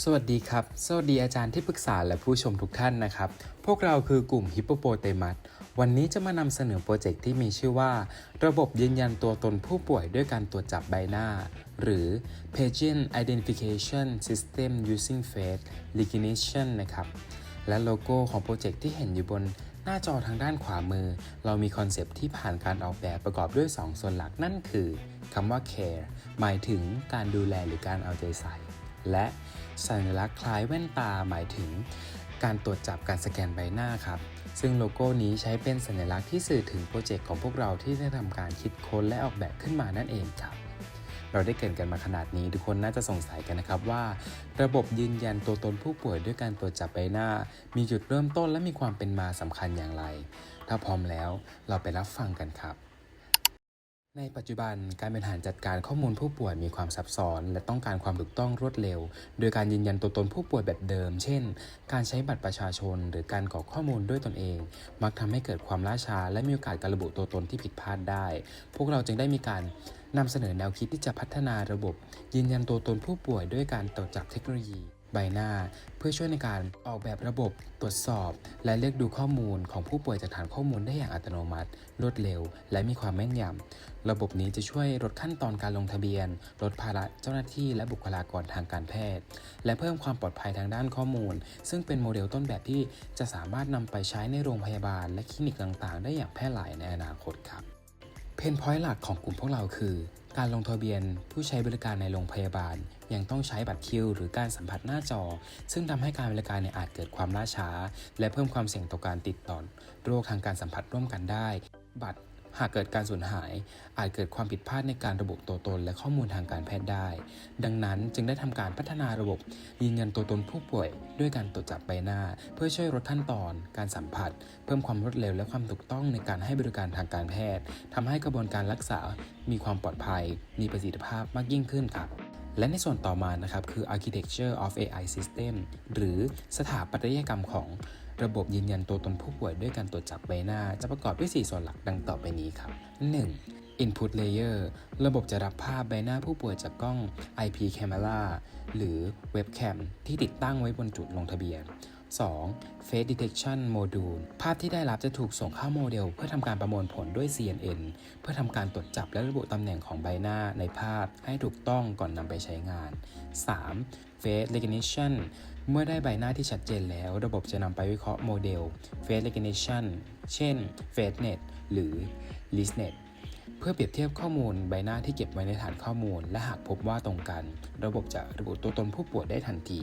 สวัสดีครับ สวัสดีอาจารย์ที่ปรึกษาและผู้ชมทุกท่านนะครับ พวกเราคือกลุ่มฮิปโปโปเตมัส วันนี้จะมานำเสนอโปรเจกต์ที่มีชื่อว่า ระบบยืนยันตัวตนผู้ป่วยด้วยการตรวจจับใบหน้า หรือ Patient Identification System using Face Recognition นะครับ และโลโก้ของโปรเจกต์ที่เห็นอยู่บนหน้าจอทางด้านขวามือ เรามีคอนเซปต์ที่ผ่านการออกแบบประกอบด้วย 2 ส่วนหลักนั่นคือคำว่า care หมายถึงการดูแลหรือการเอาใจใส่ และสัญลักษณ์คล้ายแว่นตาหมายถึง การตรวจจับการสแกนใบหน้าครับ ซึ่งโลโก้นี้ใช้เป็นสัญลักษณ์ที่สื่อถึงโปรเจกต์ของพวกเราที่ได้ทำการคิดค้นและออกแบบขึ้นมานั่นเองครับเราได้เกินกันมาขนาดนี้ทุกคนน่าจะสงสัยกันนะครับว่า ระบบยืนยันตัวตนผู้ป่วยด้วยการตรวจจับใบหน้า มีจุดเริ่มต้นและมีความเป็นมาสำคัญอย่างไร ถ้าพร้อมแล้วเราไปรับฟังกันครับ ในปัจจุบันการบริหารจัดการข้อมูลผู้ป่วยมีความซับซ้อน และต้องการความถูกต้องรวดเร็ว โดยการยืนยันตัวตนผู้ป่วยแบบเดิม เช่น การใช้บัตรประชาชน หรือการกรอกข้อมูลด้วยตนเอง มักทำให้เกิดความล่าช้า และมีโอกาสการระบุตัวตนที่ผิดพลาดได้ พวกเราจึงได้มีการนำเสนอแนวคิดที่จะพัฒนาระบบ ยืนยันตัวตนผู้ป่วยด้วยการตรวจจับเทคโนโลยี ใบหน้า เพื่อช่วยในการออกแบบระบบตรวจสอบ และเลือกดูข้อมูลของผู้ป่วยจากฐานข้อมูลได้อย่างอัตโนมัติ รวดเร็ว และมีความแม่นยำระบบนี้จะช่วยลดขั้นตอนการลงทะเบียน ลดภาระเจ้าหน้าที่และบุคลากรทางการแพทย์ และเพิ่มความปลอดภัยทางด้านข้อมูล ซึ่งเป็นโมเดลต้นแบบที่จะสามารถนำไปใช้ในโรงพยาบาล และคลินิกต่างๆ ได้อย่างแพร่หลายในอนาคตครับเพนพอยต์หลักของกลุ่มพวกเราคือ การลงทะเบียนผู้ใช้บริการในโรงพยาบาล ยังต้องใช้บัตรคิว หรือการสัมผัสหน้าจอ ซึ่งทำให้การบริการเนี่ยอาจเกิดความล่าช้า และเพิ่มความเสี่ยงต่อการติดต่อโรคทางการสัมผัสร่วมกันได้ บัตร หากเกิดการสูญหาย อาจเกิดความผิดพลาดในการระบุตัวตนและข้อมูลทางการแพทย์ได้ ดังนั้นจึงได้ทำการพัฒนาระบบยืนยันตัวตนผู้ป่วย ด้วยการตรวจจับใบหน้า เพื่อช่วยลดขั้นตอน การสัมผัส เพิ่มความรวดเร็วและความถูกต้องในการให้บริการทางการแพทย์ทำให้กระบวนการรักษา มีความปลอดภัย มีประสิทธิภาพมากยิ่งขึ้นครับและในส่วนต่อมานะครับคือ architecture of AI system หรือสถาปัตยกรรมของ ระบบยืนยันตัวตนผู้ป่วยด้วยการตรวจจับใบหน้า จะประกอบด้วย 4 ส่วนหลักดังต่อไปนี้ครับ 1. Input Layer ระบบจะรับภาพใบหน้าผู้ป่วยจากกล้อง IP Camera หรือ Webcam ที่ติดตั้งไว้บนจุดลงทะเบียน 2. Face Detection Module ภาพที่ได้รับจะถูกส่งเข้าโมเดล เพื่อทำการประมวลผลด้วย CNN เพื่อทำการตรวจจับและระบุตำแหน่งของใบหน้าในภาพให้ถูกต้องก่อนนำไปใช้งาน 3. Face Recognition เมื่อได้ใบหน้าที่ชัดเจนแล้ว ระบบจะนำไปวิเคราะห์โมเดล Face Recognition เช่น FaceNet หรือ ListNet เพื่อเปรียบเทียบข้อมูลใบหน้าที่เก็บไว้ในฐานข้อมูล และหากพบว่าตรงกัน ระบบจะระบุตัวตนผู้ป่วยได้ทันที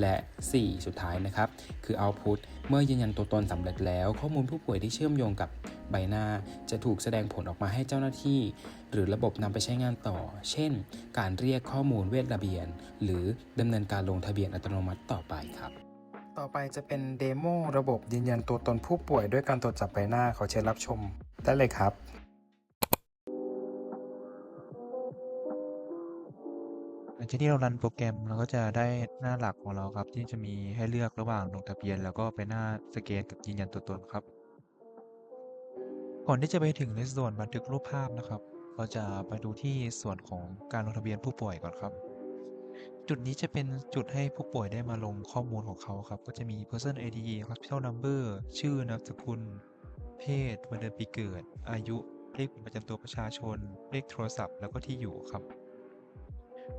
และ 4 สุดท้ายนะครับ คือ Output เมื่อยืนยันตัวตนสำเร็จแล้ว ข้อมูลผู้ป่วยที่เชื่อมโยงกับใบหน้าจะถูกแสดงผลออกมาให้เจ้าหน้าที่ หรือระบบนำไปใช้งานต่อ เช่น การเรียกข้อมูลเวทระเบียน หรือดำเนินการลงทะเบียนอัตโนมัติต่อไปครับ ต่อไปจะเป็นเดโมระบบยืนยันตัวตนผู้ป่วยด้วยการตรวจจับใบหน้าขอเชิญรับชมได้เลยครับ จากที่เรารันโปรแกรมเราก็จะได้หน้าหลักของเราครับ ที่จะมีให้เลือกระหว่างลงทะเบียน แล้วก็ไปหน้าสแกนกับยืนยันตัวตนครับ ก่อนที่จะไปถึงในส่วนบันทึกรูปภาพนะครับ เราจะไปดูที่ส่วนของการลงทะเบียนผู้ป่วยก่อนครับ จุดนี้จะเป็นจุดให้ผู้ป่วยได้มาลงข้อมูลของเขาครับ ก็จะมี person ID hospital number ชื่อนามสกุล เพศวันเดือนปีเกิด อายุเลขประจำตัวประชาชน เลขโทรศัพท์ แล้วก็ที่อยู่ครับ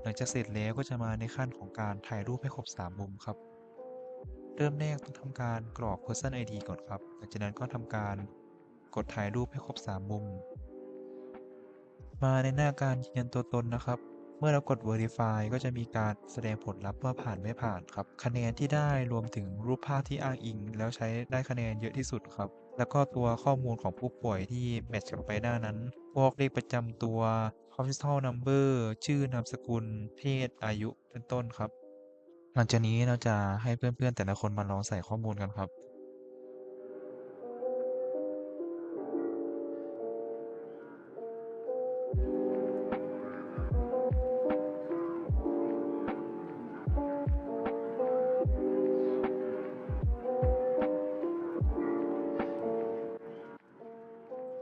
หลังจากเสร็จแล้วก็จะมาในขั้นของการถ่ายรูปให้ครบ 3 มุมครับ เริ่มแรกต้องทำการกรอก Person ID ก่อนครับหลังจากนั้นก็ทำการกดถ่ายรูปให้ครบ 3 มุม มาในหน้าการยืนยันตัวตนนะครับ เมื่อเรากด Verify ก็จะมีการแสดงผลลัพธ์ว่าผ่านไม่ผ่านครับ คะแนนที่ได้รวมถึงรูปภาพที่อ้างอิง แล้วใช้ได้คะแนนเยอะที่สุดครับ แล้วก็ตัวข้อมูลของผู้ป่วยที่แมทช์กับใบหน้านั้น พวกเลขประจำตัว hospital number ชื่อนามสกุล เพศ อายุ เป็นต้นครับ หลังจากนี้เราจะให้เพื่อนๆแต่ละคนมาลองใส่ข้อมูลกันครับ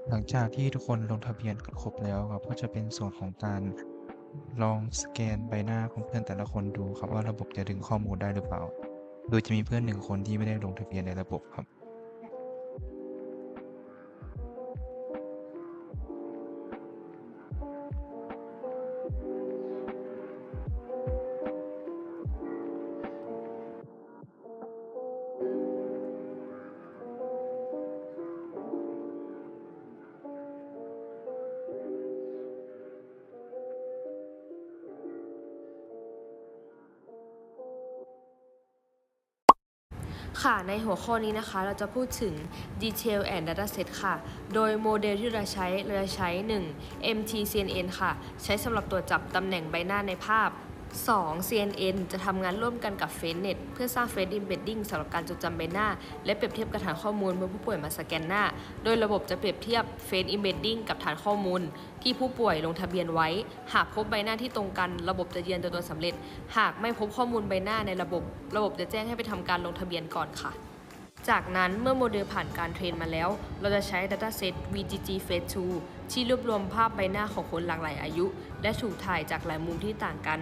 หลังจากที่ทุกคนลงทะเบียนกันครบแล้วครับก็จะเป็นส่วนของการลองสแกนใบหน้าของเพื่อนแต่ละคนดูครับว่าระบบจะดึงข้อมูลได้หรือเปล่า โดยจะมีเพื่อนหนึ่งคนที่ไม่ได้ลงทะเบียนในระบบครับ ค่ะ ในหัวข้อนี้นะคะ เราจะพูดถึง Detail and Dataset ค่ะ โดยโมเดลที่เราใช้ เราจะใช้ 1. MTCNN ค่ะ ใช้สำหรับตรวจจับตำแหน่งใบหน้าในภาพ 2. CNN จะทำงานร่วมกันกับ FaceNet เพื่อสร้าง Face Embedding สำหรับการจดจำใบหน้า และเปรียบเทียบกับฐานข้อมูลเมื่อผู้ป่วยมาสแกนหน้า โดยระบบจะเปรียบเทียบ Face Embedding กับฐานข้อมูล ที่ผู้ป่วยลงทะเบียนไว้ หากพบใบหน้าที่ตรงกัน ระบบจะยืนยันตัวตนสำเร็จ หากไม่พบข้อมูลใบหน้าในระบบ ระบบจะแจ้งให้ไปทำการลงทะเบียนก่อนค่ะจากนั้นเมื่อโมเดลผ่านการเทรนมาแล้ว เราจะใช้ Dataset VGG Phase 2 ที่รวบรวมภาพใบหน้าของคนหลากหลายอายุ และถูกถ่ายจากหลายมุมที่ต่างกัน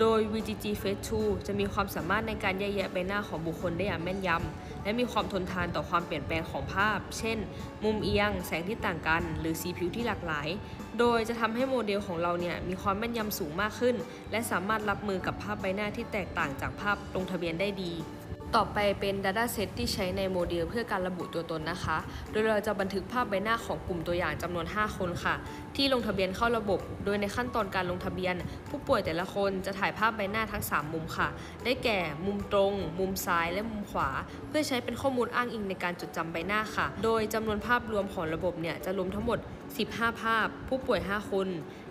โดย VGG Phase 2จะมีความสามารถในการแยกแยะใบหน้าของบุคคลได้อย่างแม่นยำ และมีความทนทานต่อความเปลี่ยนแปลงของภาพ เช่น มุมเอียง แสงที่ต่างกัน หรือสีผิวที่หลากหลาย โดยจะทำให้โมเดลของเราเนี่ยมีความแม่นยำสูงมากขึ้น และสามารถรับมือกับภาพใบหน้าที่แตกต่างจากภาพลงทะเบียนได้ดี ต่อไปเป็น Dataset ที่ใช้ในโมเดลเพื่อการระบุตัวตนนะคะ โดยเราจะบันทึกภาพใบหน้าของกลุ่มตัวอย่างจำนวน 5 คนค่ะ ที่ลงทะเบียนเข้าระบบ โดยในขั้นตอนการลงทะเบียน ผู้ป่วยแต่ละคนจะถ่ายภาพใบหน้าทั้ง 3 มุมค่ะ ได้แก่มุมตรง มุมซ้ายและมุมขวา เพื่อใช้เป็นข้อมูลอ้างอิงในการจดจำใบหน้าค่ะ โดยจำนวนภาพรวมของระบบเนี่ยจะรวมทั้งหมด 15 ภาพ ผู้ป่วย 5 คน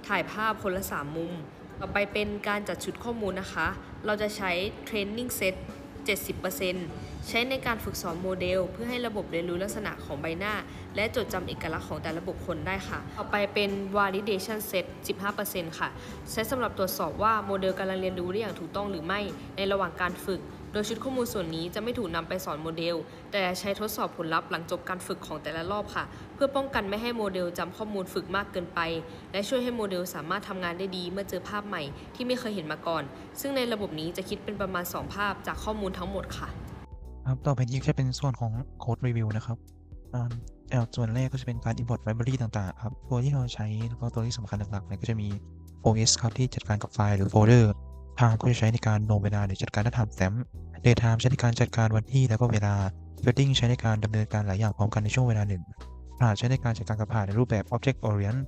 ถ่ายภาพคนละ 3 มุม ต่อไปเป็นการจัดชุดข้อมูลนะคะ เราจะใช้ Training Set 70%ใช้ในการฝึกสอนโมเดล เพื่อให้ระบบเรียนรู้ลักษณะของใบหน้า และจดจำเอกลักษณ์ของแต่ละบุคคลได้ค่ะ ต่อไปเป็น Validation Set 15%ค่ะ ใช้สำหรับตรวจสอบว่าโมเดลกำลังเรียนรู้ได้อย่างถูกต้องหรือไม่ในระหว่างการฝึก โดยชุดข้อมูลส่วนนี้จะไม่ถูกนำไปสอนโมเดล แต่ใช้ทดสอบผลลัพธ์หลังจบการฝึกของแต่ละรอบค่ะ เพื่อป้องกันไม่ให้โมเดลจำข้อมูลฝึกมากเกินไป และช่วยให้โมเดลสามารถทำงานได้ดีเมื่อเจอภาพใหม่ที่ไม่เคยเห็นมาก่อน ซึ่งในระบบนี้จะคิดเป็นประมาณ 2 ภาพจากข้อมูลทั้งหมดค่ะครับต่อไปนี้จะเป็นส่วนของ Code Review นะครับอ่าเอ่อส่วนแรกก็จะเป็นการ import library ต่างๆครับ ตัวที่เราใช้แล้วก็ตัวที่สำคัญหลักๆเนี่ยก็จะมี OS ครับที่จัดการกับไฟล์หรือโฟลเดอร์ Time ก็จะใช้ในการโนเวลาหรือจัดการถ้าทำแฟ้ม Daytime ใช้ในการจัดการวันที่แล้วก็เวลา Wedding ใช้ในการดำเนินการหลายอย่างพร้อมกันในช่วงเวลาหนึ่งผ่าใช้ในการจัดการกับผ่าในรูปแบบ Object Orient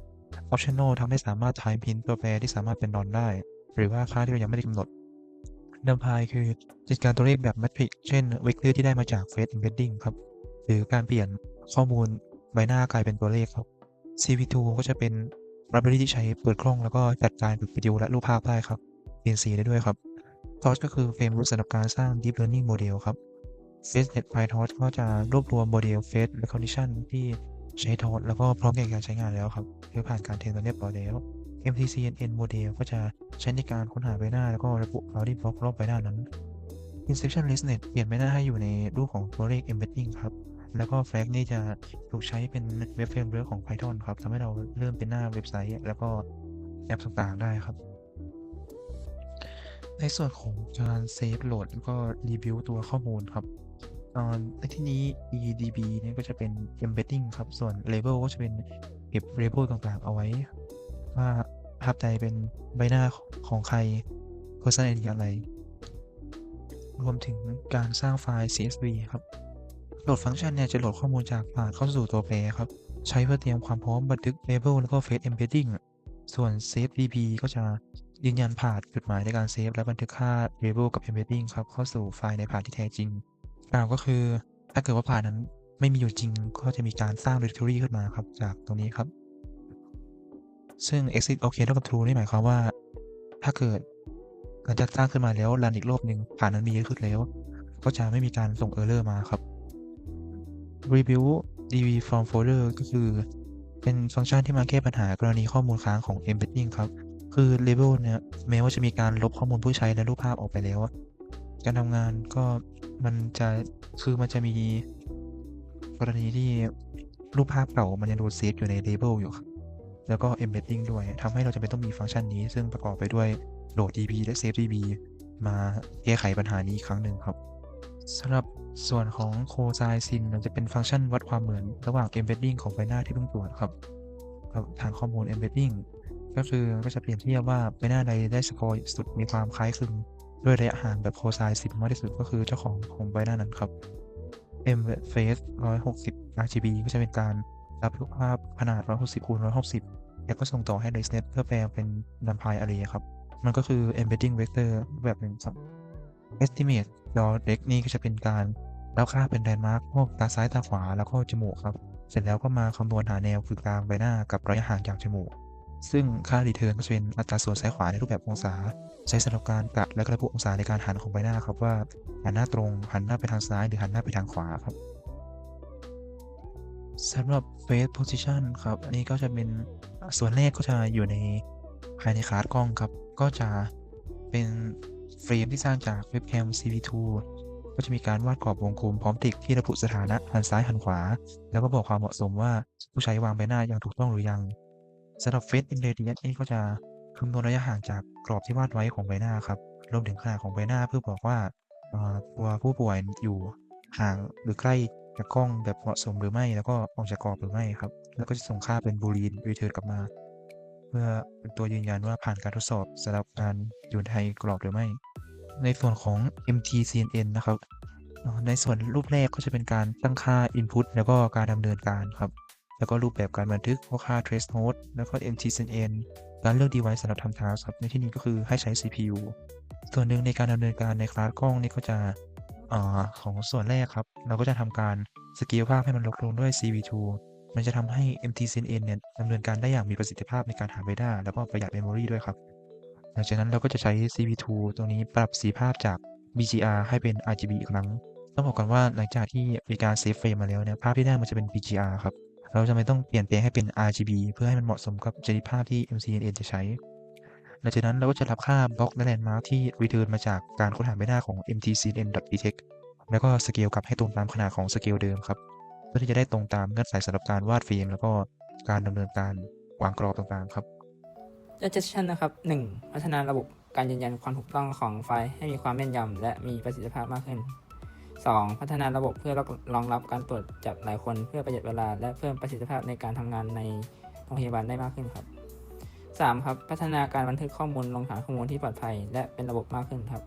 Optional ทำให้สามารถ Time Pin ตัวแปรที่สามารถเป็น non ได้ หรือว่าค่าที่เรายังไม่ได้กำหนดเดิมพายคือจัดการตัวเลขแบบแมทริกเช่น เวกเตอร์ที่ได้มาจาก Face Embedding ครับ หรือการเปลี่ยนข้อมูลใบหน้ากลายเป็นตัวเลขครับ CV2 ก็จะเป็น library ที่ใช้เปิดกล้องแล้วก็จัดการกับวิดีโอและรูปภาพได้ครับ เปลี่ยนสีได้ด้วยครับ Torch ก็คือเฟรมรูปสำหรับการสร้าง Deep Learning Model ครับ FaceNet PyTorch ก็จะรวบรวมโมเดล Face Recognition ที่ใช้ Torch แล้วก็พร้อมแก่การใช้งานแล้วครับเพื่อผ่านการเทรนมาเรียบร้อยแล้ว MTCNN Model ก็จะใช้ในการค้นหาใบหน้า แล้วก็ระบุ Bounding Block รอบใบหน้านั้น Inception ListNet เปลี่ยนใบหน้าให้อยู่ในรูปของตัวเลข Embedding ครับแล้วก็ Flag นี่จะถูกใช้เป็นเว็บเฟรมเวิร์ของ Python ครับทำให้เราเริ่มเป็นหน้าเว็บไซต์ แล้วก็แอปต่างๆได้ครับ ในส่วนของการเซฟโหลดแล้วก็รีวิวตัวข้อมูลครับอ่าในที่นี้ EDB เนี่ยก็จะเป็น embedding ครับ ส่วน label ก็จะเป็นเก็บ label ต่างๆ เอาไว้ ว่าประทับใจเป็นใบหน้าของใคร personality อะไร รวมถึงการสร้างไฟล์ CSV ครับ โหลดฟังก์ชันเนี่ยจะโหลดข้อมูลจากผ่านเข้าสู่ตัวแปรครับ ใช้เพื่อเตรียมความพร้อมบันทึก label แล้วก็ face embedding ส่วน save db ก็จะ ยืนยันผ่านจุดหมายในการเซฟและบันทึกค่า label กับ embedding ครับ เข้าสู่ไฟล์ในผ่านที่แท้จริงกล่าวก็คือถ้าเกิดว่าผ่านนั้นไม่มีอยู่จริงก็จะมีการสร้าง directory ขึ้นมาครับจากตรงนี้ครับ ซึ่ง exit OK เท่ากับ true นี่หมายความว่า ถ้าเกิดหลังจากสร้างขึ้นมาแล้วรันอีกรอบหนึ่งผ่านนั้นมีขึ้นแล้ว ก็จะไม่มีการส่ง error มาครับ review db from folder ก็คือเป็นฟังก์ชันที่มาแก้ปัญหากรณีข้อมูลค้างของ embedding ครับ คือ label เนี่ยแม้ว่าจะมีการลบข้อมูลผู้ใช้และรูปภาพออกไปแล้วการทำงานก็มันจะคือมันจะมีกรณีที่รูปภาพเก่ามันยังโดนเซฟอยู่ใน label อยู่ แล้วก็ embedding ด้วยทำให้เราจะเป็นต้องมีฟังก์ชันนี้ ซึ่งประกอบไปด้วย load db และ save db มาแก้ไขปัญหานี้อีกครั้งหนึ่งครับสำหรับส่วนของ cosine sin มันจะเป็นฟังก์ชันวัดความเหมือน ระหว่าง embedding ของใบหน้าที่เพิ่งตรวจครับกับฐานข้อมูล embedding ก็คือก็จะเปรียบเทียบว่าใบหน้าใดได้สกอร์สุดมีความคล้ายคลึงด้วยระยะห่างแบบ cosine sin มากที่สุดก็คือเจ้าของของใบหน้านั้นครับ m face 160 RGB ก็จะเป็นการรับรูปภาพขนาด 160คูณ160 แล้วก็ส่งต่อให้ ResNet เพื่อแปลงเป็น NumPy Array ครับ มันก็คือ embedding vector แบบหนึ่งครับ estimate draw deck นี่ก็จะเป็นการรับค่าเป็นแลนด์มาร์กพวกตาซ้ายตาขวาแล้วก็จมูกครับ เสร็จแล้วก็มาคำนวณหาแนวคือกลางใบหน้ากับระยะห่างจากจมูก ซึ่งค่า return ก็จะเป็นอัตราส่วนซ้ายขวาในรูปแบบองศา ใช้สำหรับการกะและกระบุองศาในการหันของใบหน้าครับว่าหันหน้าตรงหันหน้าไปทางซ้ายหรือหันหน้าไปทางขวาครับสำหรับ face position ครับ อันนี้ก็จะเป็นส่วนแรกก็จะอยู่ในภายในคาร์ดกล้องครับ ก็จะเป็นเฟรมที่สร้างจากเว็บแคม CV2 ก็จะมีการวาดกรอบวงกลมพร้อมติ๊กที่ระบุสถานะหันซ้ายหันขวา แล้วก็บอกความเหมาะสมว่าผู้ใช้วางใบหน้าอย่างถูกต้องหรือยัง สำหรับ Face in Radius นี่ก็จะคำนวณระยะห่างจากกรอบที่วาดไว้ของใบหน้าครับรวมถึงขนาดของใบหน้าเพื่อบอกว่าตัวผู้ป่วยอยู่ห่างหรือใกล้จากกล้องแบบเหมาะสมหรือไม่ แล้วก็ออกจากกรอบหรือไม่ครับ แล้วก็จะส่งค่าเป็นบูลีนรีเทิร์นกลับมา เพื่อเป็นตัวยืนยันว่าผ่านการทดสอบสำหรับการอยู่ในกรอบหรือไม่ ในส่วนของ MTCNN นะครับ ในส่วนรูปแรกก็จะเป็นการตั้งค่า Input แล้วก็การดำเนินการครับ แล้วก็รูปแบบการบันทึกพวกค่า trace node แล้วก็ mtcn การเลือก device สำหรับทำ task ครับในที่นี้ก็คือให้ใช้ CPU ส่วนหนึ่งในการดำเนินการในคลาสกล้องนี่ก็จะอของส่วนแรกครับ เราก็จะทำการสเกลภาพให้มันลดลงด้วย CV2 มันจะทำให้ mtcn เนี่ยดำเนินการได้อย่างมีประสิทธิภาพในการหา data แล้วก็ประหยัด memory ด้วยครับ หลังจากนั้นเราก็จะใช้ CV2 ตัวนี้ปรับสีภาพจาก BGR ให้เป็น RGB อีกครั้ง ต้องบอกก่อนว่าหลังจากที่มีการเซฟเฟรมมาแล้วเนี่ยภาพที่ได้มันจะเป็น BGR ครับ เราจะไม่ต้องเปลี่ยนแปลงให้เป็น RGB เพื่อให้มันเหมาะสมกับจริตภาพที่ MCNN จะใช้ หลังจากนั้นเราก็จะรับค่าบล็อกและแลนด์มาร์คที่ return มาจากการค้นหาใบหน้าของ MTCNN.detect แล้วก็สเกลกลับให้ตรงตามขนาดของสเกลเดิมครับ เพื่อที่จะได้ตรงตามเงื่อนไขสำหรับการวาดเฟรม แล้วก็การดำเนินการวางกรอบต่างๆครับ Suggestion นะครับ 1. พัฒนาระบบการยืนยันความถูกต้องของไฟล์ให้มีความแม่นยำและมีประสิทธิภาพมากขึ้น 2. พัฒนาระบบเพื่อรองรับการตรวจจับหลายคนเพื่อประหยัดเวลา และเพิ่มประสิทธิภาพในการทำงานในโรงพยาบาลได้มากขึ้นครับ 3. ครับพัฒนาการบันทึกข้อมูลลงฐานข้อมูลที่ปลอดภัย และเป็นระบบมากขึ้นครับ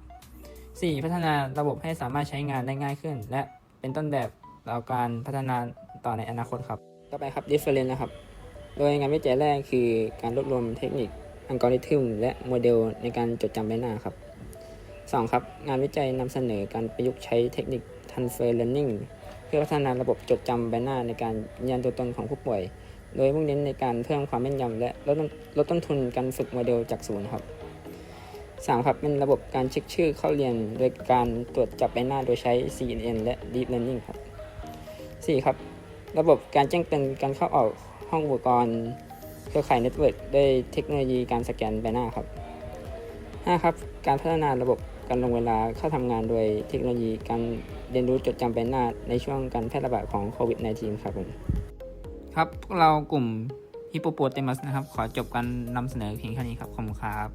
4. พัฒนาระบบให้สามารถใช้งานได้ง่ายขึ้น และเป็นต้นแบบต่อการพัฒนาต่อในอนาคตครับต่อไปครับ difference นะครับ โดยงานวิจัยแรกคือการรวบรวมเทคนิคอัลกอริทึมและโมเดลในการจดจำใบหน้าครับ 2. ครับ งานวิจัยนำเสนอการประยุกต์ใช้เทคนิค Transfer Learning เพื่อพัฒนาระบบจดจำใบหน้าในการยืนยันตัวตนของผู้ป่วย โดยมุ่งเน้นในการเพิ่มความแม่นยำและลดต้นลดต้นทุนการฝึกโมเดลจากศูนย์ครับ 3. ครับ เป็นระบบการเช็คชื่อเข้าเรียน โดยการตรวจจับใบหน้าโดยใช้ CNN และ Deep Learning ครับ 4. ครับ ระบบการแจ้งเตือนการเข้าออกห้องอุปกรณ์เครือข่ายเน็ตเวิร์กด้วยเทคโนโลยีการสแกนใบหน้าครับ 5. ครับ การพัฒนาระบบ การลงเวลาเข้าทำงานโดยเทคโนโลยีการเรียนรู้จดจำใบหน้าในช่วงการแพร่ระบาดของโควิด -19 ครับผมครับพวกเรากลุ่มฮิปโปโปเตมัสนะครับ ขอจบการนำเสนอเพียงแค่นี้ครับ ขอบคุณครับ